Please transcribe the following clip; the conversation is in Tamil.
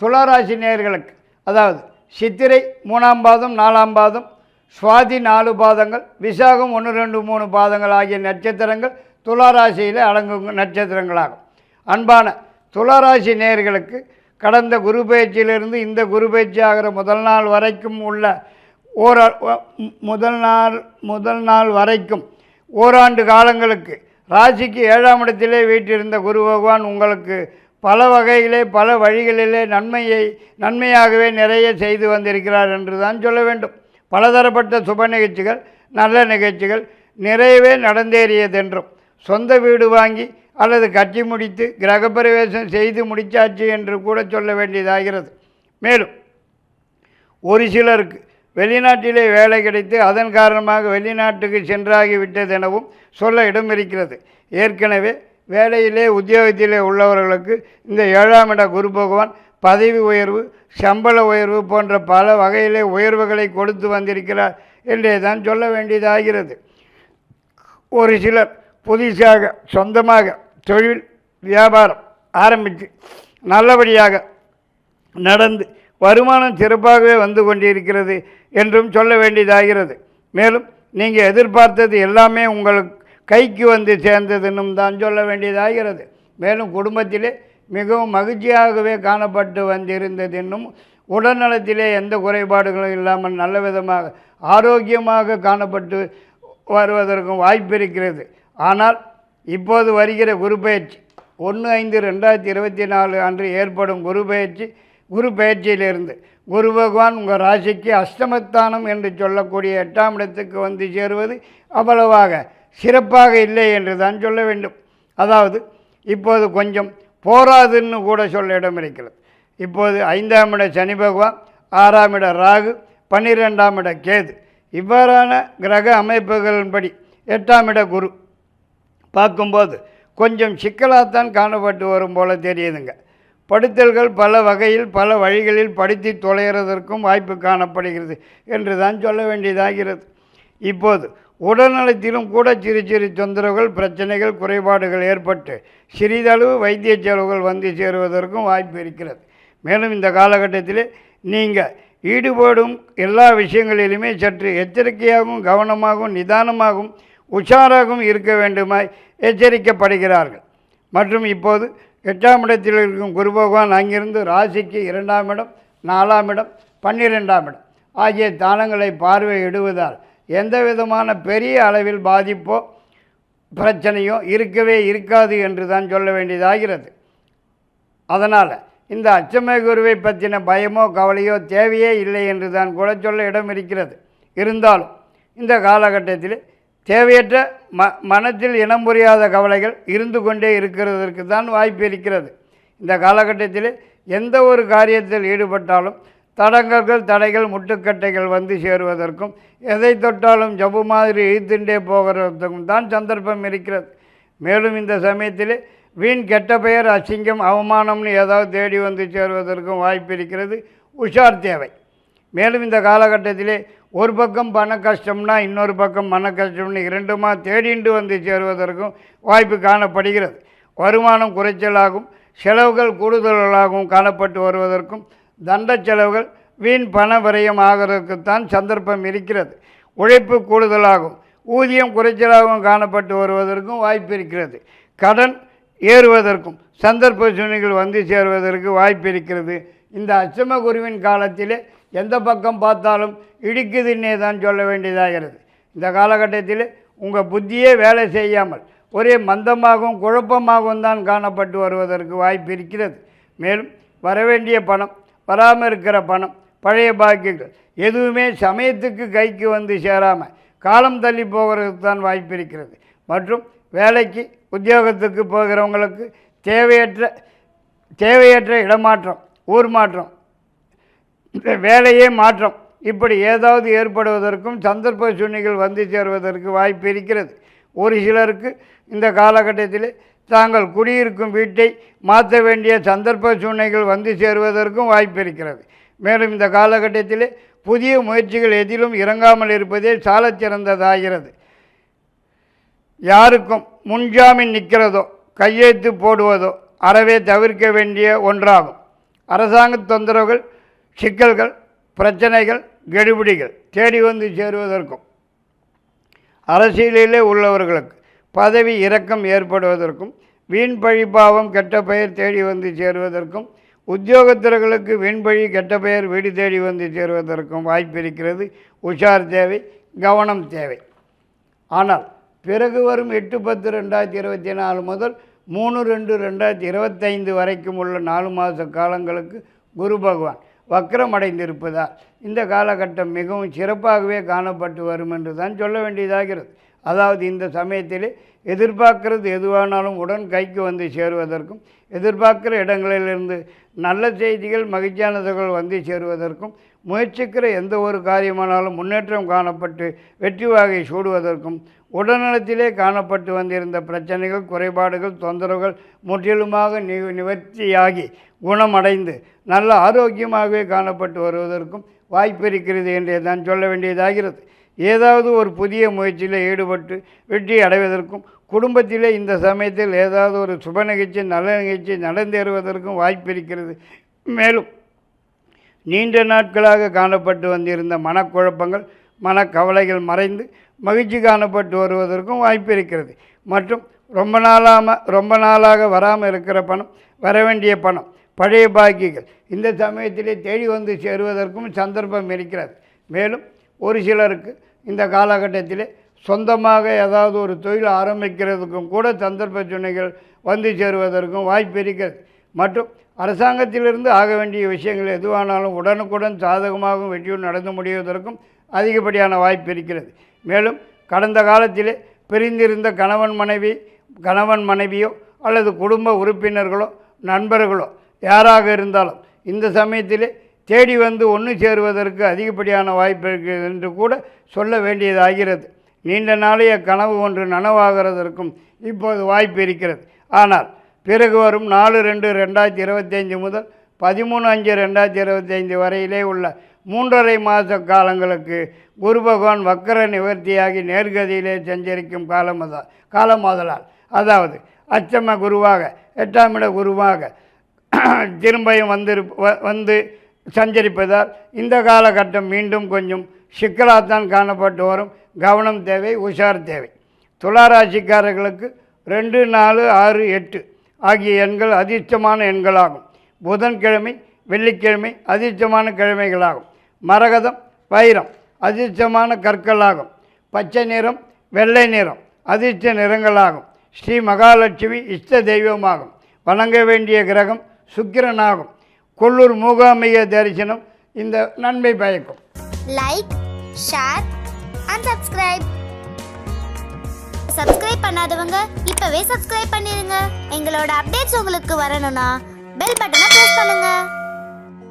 துளாராசி நேயர்களுக்கு அதாவது சித்திரை மூணாம் பாதம் நாலாம் பாதம் சுவாதி நாலு பாதங்கள் விசாகம் ஒன்று ரெண்டு மூணு பாதங்கள் ஆகிய நட்சத்திரங்கள் துளாராசியில் அடங்கும் நட்சத்திரங்களாகும். அன்பான துளாராசி நேயர்களுக்கு கடந்த குரு பயிற்சியிலிருந்து இந்த குரு பயிற்சி ஆகிற முதல் நாள் வரைக்கும் உள்ள ஓர முதல் நாள் முதல் நாள் வரைக்கும் ஓராண்டு காலங்களுக்கு ராசிக்கு ஏழாம் இடத்திலே வீட்டிருந்த குரு பகவான் உங்களுக்கு பல வகையிலே பல வழிகளிலே நன்மையை நன்மையாகவே நிறைய செய்து வந்திருக்கிறார் என்று தான் சொல்ல வேண்டும். பலதரப்பட்ட சுப நிகழ்ச்சிகள் நல்ல நிகழ்ச்சிகள் நிறையவே நடந்தேறியதென்றும் சொந்த வீடு வாங்கி அல்லது கட்டி முடித்து கிரகப்பிரவேசம் செய்து முடிச்சாச்சு என்று கூட சொல்ல வேண்டியதாகிறது. மேலும் ஒரு சிலருக்கு வெளிநாட்டிலே வேலை கிடைத்து அதன் காரணமாக வெளிநாட்டுக்கு சென்றாகிவிட்டது எனவும் சொல்ல இடம் இருக்கிறது ஏற்கனவே வேலையிலே உத்தியோகத்திலே உள்ளவர்களுக்கு இந்த ஏழாம் இட குரு பகவான் பதவி உயர்வு சம்பள உயர்வு போன்ற பல வகையிலே உயர்வுகளை கொடுத்து வந்திருக்கிறார் என்றே தான் சொல்ல வேண்டியதாகிறது. ஒரு சிலர் புதுசாக சொந்தமாக தொழில் வியாபாரம் ஆரம்பித்து நல்லபடியாக நடந்து வருமானம் சிறப்பாகவே வந்து கொண்டிருக்கிறது என்றும் சொல்ல வேண்டியதாகிறது. மேலும் நீங்கள் எதிர்பார்த்தது எல்லாமே உங்களுக்கு கைக்கு வந்து சேர்ந்ததுன்னும் தான் சொல்ல வேண்டியதாகிறது. மேலும் குடும்பத்திலே மிகவும் மகிழ்ச்சியாகவே காணப்பட்டு வந்திருந்ததுன்னும் உடல்நலத்திலே எந்த குறைபாடுகளும் இல்லாமல் நல்ல விதமாக ஆரோக்கியமாக காணப்பட்டு வருவதற்கும் வாய்ப்பு இருக்கிறது. ஆனால் இப்போது வருகிற குரு பயிற்சி ஒன்று ஐந்து ரெண்டாயிரத்தி இருபத்தி நாலு அன்று ஏற்படும் குரு பயிற்சி குரு பயிற்சியிலிருந்து குரு பகவான் உங்கள் ராசிக்கு அஷ்டமஸ்தானம் என்று சொல்லக்கூடிய எட்டாம் இடத்துக்கு வந்து சேருவது அவ்வளவாக. சிறப்பாக இல்லை என்று தான் சொல்ல வேண்டும். அதாவது இப்போது கொஞ்சம் போராதுன்னு கூட சொல்ல இடம் இருக்கிறது. இப்போது ஐந்தாம் இட சனி பகவான் ஆறாம் இட ராகு பன்னிரெண்டாம் இட கேது. இவ்வாறான கிரக அமைப்புகளின்படி எட்டாம் இட குரு. பார்க்கும்போது கொஞ்சம் சிக்கலாகத்தான் காணப்பட்டு வரும் போல தெரியுதுங்க. படுத்தல்கள் பல வகையில் பல வழிகளில் படுத்தி தொலைகிறதற்கும் வாய்ப்பு காணப்படுகிறது என்று தான் சொல்ல வேண்டியதாகிறது. இப்போது உடல்நலத்திலும் கூட சிறு சிறு தொந்தரவுகள் பிரச்சனைகள் குறைபாடுகள் ஏற்பட்டு சிறிதளவு வைத்திய செலவுகள் வந்து சேருவதற்கும் வாய்ப்பு இருக்கிறது. மேலும் இந்த காலகட்டத்தில் நீங்கள் ஈடுபடும் எல்லா விஷயங்களிலுமே சற்று எச்சரிக்கையாகவும் கவனமாகவும் நிதானமாகவும் உஷாராகவும் இருக்க வேண்டுமாய் எச்சரிக்கப்படுகிறார்கள். மற்றும் இப்போது எட்டாம் இடத்தில் இருக்கும் குரு பகவான் அங்கிருந்து ராசிக்கு இரண்டாம் இடம் நாலாம் இடம் பன்னிரெண்டாம் இடம் ஆகிய தானங்களை பார்வையிடுவதால் எந்த விதமான பெரிய அளவில் பாதிப்போ பிரச்சனையோ இருக்கவே இருக்காது என்று தான் சொல்ல வேண்டியதாகிறது. அதனால் இந்த அச்சமய குருவை பற்றின பயமோ கவலையோ தேவையே இல்லை என்று தான் கூட சொல்ல இடம் இருக்கிறது. இருந்தாலும் இந்த காலகட்டத்தில் தேவையற்ற ம மனத்தில் இனம் புரியாத கவலைகள் இருந்து கொண்டே இருக்கிறதற்கு தான் வாய்ப்பு இருக்கிறது. இந்த காலகட்டத்தில் எந்த ஒரு காரியத்தில் ஈடுபட்டாலும் தடங்கல்கள் தடைகள் முட்டுக்கட்டைகள் வந்து சேருவதற்கும் எதை தொட்டாலும் ஜபு மாதிரி இழுத்துண்டே போகிறதுக்கும் தான் சந்தர்ப்பம் இருக்கிறது. மேலும் இந்த சமயத்தில் வீண் கெட்ட பெயர் அசிங்கம் அவமானம்னு ஏதாவது தேடி வந்து சேருவதற்கும் வாய்ப்பு இருக்கிறது. உஷார் தேவை. மேலும் இந்த காலகட்டத்திலே ஒரு பக்கம் பண கஷ்டம்னா இன்னொரு பக்கம் மன கஷ்டம்னு இரண்டுமா தேடிண்டு வந்து சேருவதற்கும் வாய்ப்பு காணப்படுகிறது. வருமானம் குறைச்சலாகும் செலவுகள் கூடுதல்களாகவும் காணப்பட்டு வருவதற்கும் தண்ட செலவுகள் வீண் பண விரயம் ஆகிறதுக்குத்தான் சந்தர்ப்பம் இருக்கிறது. உழைப்பு கூடுதலாகும். ஊதியம் குறைச்சலாகவும் காணப்பட்டு வருவதற்கும் வாய்ப்பு இருக்கிறது. கடன் ஏறுவதற்கும் சந்தர்ப்ப சூழ்நிலைகள் வந்து சேருவதற்கு வாய்ப்பு இருக்கிறது. இந்த அச்சம குருவின் காலத்திலே எந்த பக்கம் பார்த்தாலும் இடிக்குதுன்னே தான் சொல்ல வேண்டியதாகிறது. இந்த காலகட்டத்தில் உங்கள் புத்தியே வேலை செய்யாமல் ஒரே மந்தமாகவும் குழப்பமாகவும் தான் காணப்பட்டு வருவதற்கு வாய்ப்பு இருக்கிறது. மேலும் வரவேண்டிய பணம் வராமல் இருக்கிற பணம் பழைய பாக்கியங்கள். எதுவுமே சமயத்துக்கு கைக்கு வந்து சேராமல் காலம் தள்ளி போகிறதுக்கு தான் வாய்ப்பு இருக்கிறது. மற்றும் வேலைக்கு உத்தியோகத்துக்கு போகிறவங்களுக்கு தேவையற்ற தேவையற்ற இடமாற்றம் ஊர் மாற்றம் வேலையே மாற்றம். இப்படி ஏதாவது ஏற்படுவதற்கும் சந்தர்ப்ப சூழ்நிலைகள் வந்து சேருவதற்கு வாய்ப்பு இருக்கிறது. ஒரு சிலருக்கு இந்த காலகட்டத்தில் தாங்கள் குடியிருக்கும் வீட்டை மாற்ற வேண்டிய சந்தர்ப்ப சூழ்நிலைகள் வந்து சேருவதற்கும் வாய்ப்பு இருக்கிறது மேலும் இந்த காலகட்டத்தில் புதிய முயற்சிகள் எதிலும் இறங்காமல் இருப்பதே சாலச்சிறந்ததாகிறது யாருக்கும் முன்ஜாமீன் நிற்கிறதோ கையெழுத்து போடுவதோ அறவே தவிர்க்க வேண்டிய ஒன்றாகும். அரசாங்க தொந்தரவுகள் சிக்கல்கள் பிரச்சனைகள் கெடுபிடிகள் தேடி வந்து சேருவதற்கும் அரசியலிலே உள்ளவர்களுக்கு பதவி இறக்கம் ஏற்படுவதற்கும் வீண் பழிபாவம் கெட்ட பெயர் தேடி வந்து சேருவதற்கும் உத்தியோகத்தர்களுக்கு வீண்பழி கெட்ட பெயர் வீடு தேடி வந்து சேருவதற்கும் வாய்ப்பு இருக்கிறது உஷார் தேவை கவனம் தேவை. ஆனால் பிறகு வரும் எட்டு பத்து ரெண்டாயிரத்தி இருபத்தி நாலு முதல் மூணு ரெண்டு ரெண்டாயிரத்தி இருபத்தைந்து வரைக்கும் உள்ள நாலு மாத காலங்களுக்கு குரு பகவான் வக்ரம் அடைந்திருப்பதால் இந்த காலகட்டம் மிகவும் சிறப்பாகவே காணப்பட்டு வரும் என்று தான் சொல்ல வேண்டியதாகிறது. அதாவது இந்த சமயத்தில் எதிர்பார்க்கறது எதுவானாலும் உடன் கைக்கு வந்து சேருவதற்கும் எதிர்பார்க்கிற இடங்களிலிருந்து நல்ல செய்திகள் மகிழ்ச்சியான தகவல் வந்து சேருவதற்கும் முயற்சிக்கிற எந்த ஒரு காரியமானாலும் முன்னேற்றம் காணப்பட்டு வெற்றி வாகை சூடுவதற்கும் உடல்நலத்திலே காணப்பட்டு வந்திருந்த பிரச்சனைகள் குறைபாடுகள் தொந்தரவுகள் முற்றிலுமாக நி நிவர்த்தியாகி குணமடைந்து நல்ல ஆரோக்கியமாகவே காணப்பட்டு வருவதற்கும் வாய்ப்பு இருக்கிறது என்றே தான் சொல்ல வேண்டியதாகிறது. ஏதாவது ஒரு புதிய முயற்சியில் ஈடுபட்டு வெற்றி அடைவதற்கும் குடும்பத்திலே இந்த சமயத்தில் ஏதாவது ஒரு சுப நிகழ்ச்சி நல்ல நிகழ்ச்சி நடந்தேறுவதற்கும் வாய்ப்பு இருக்கிறது. மேலும் நீண்ட நாட்களாக காணப்பட்டு வந்திருந்த மனக்குழப்பங்கள் மனக்கவலைகள் மறைந்து மகிழ்ச்சி காணப்பட்டு வருவதற்கும் வாய்ப்பு இருக்கிறது. மற்றும் ரொம்ப நாளாம ரொம்ப நாளாக வராமல் இருக்கிற பணம் வர வேண்டிய பணம் பழைய பாக்கிகள் இந்த சமயத்திலே தேடி வந்து சேருவதற்கும் சந்தர்ப்பம் இருக்கிறது. மேலும் ஒரு சிலருக்கு இந்த காலகட்டத்தில் சொந்தமாக ஏதாவது ஒரு தொழில் ஆரம்பிக்கிறதுக்கும் கூட சந்தர்ப்ப சுனைகள் வந்து சேருவதற்கும் வாய்ப்பு இருக்கிறது. மற்றும் அரசாங்கத்திலிருந்து ஆக வேண்டிய விஷயங்கள் எதுவானாலும் உடனுக்குடன் சாதகமாகவும் வெற்றியும் நடந்து முடிவதற்கும் அதிகப்படியான வாய்ப்பு இருக்கிறது. மேலும் கடந்த காலத்திலே பிரிந்திருந்த கணவன் மனைவி கணவன் மனைவியோ அல்லது குடும்ப உறுப்பினர்களோ நண்பர்களோ யாராக இருந்தாலும் இந்த சமயத்திலே தேடி வந்து ஒன்று சேருவதற்கு அதிகப்படியான வாய்ப்பு இருக்கிறது என்று கூட சொல்ல வேண்டியதாகிறது. நீண்ட நாளைய கனவு ஒன்று நனவாகிறதற்கும் இப்போது வாய்ப்பு இருக்கிறது. ஆனால் பிறகு வரும் நாலு ரெண்டு ரெண்டாயிரத்தி இருபத்தைந்து முதல் பதிமூணு அஞ்சு ரெண்டாயிரத்தி இருபத்தைந்து வரையிலே உள்ள மூன்றரை மாத காலங்களுக்கு குரு பகவான் வக்கர நிவர்த்தியாகி நேர்கதியிலே சஞ்சரிக்கும் காலமதா காலமாதலால் அதாவது அச்சம குருவாக எட்டாம் இட குருவாக திரும்பியும் வந்திரு வ- வந்து சஞ்சரிப்பதால் இந்த காலகட்டம் மீண்டும் கொஞ்சம் சிக்கலாகத்தான் காணப்பட்டு வரும். கவனம் தேவை உஷார் தேவை. துளாராசிக்காரர்களுக்கு ரெண்டு நாலு ஆறு எட்டு ஆகிய எண்கள் அதிர்ஷ்டமான எண்களாகும். புதன்கிழமை வெள்ளிக்கிழமை அதிர்ஷ்டமான கிழமைகளாகும். மரகதம் வைரம் அதிர்ஷ்டமான கற்களாகும். பச்சை நிறம் வெள்ளை நிறம் அதிர்ஷ்ட நிறங்களாகும். ஸ்ரீ மகாலட்சுமி இஷ்ட தெய்வமாகும். வணங்க வேண்டிய கிரகம் சுக்கிரனாகும். கொல்லூர் மூகாம்பிகை தரிசனம் இந்த நன்மை பயக்கும். Like share and subscribe subscribe பண்ணாதவங்க இப்பவே சப்ஸ்கிரைப் பண்ணிருங்க. எங்களோட அப்டேட்ஸ் உங்களுக்கு வரணும்னா பெல் பட்டனை பிரஸ் பண்ணுங்க.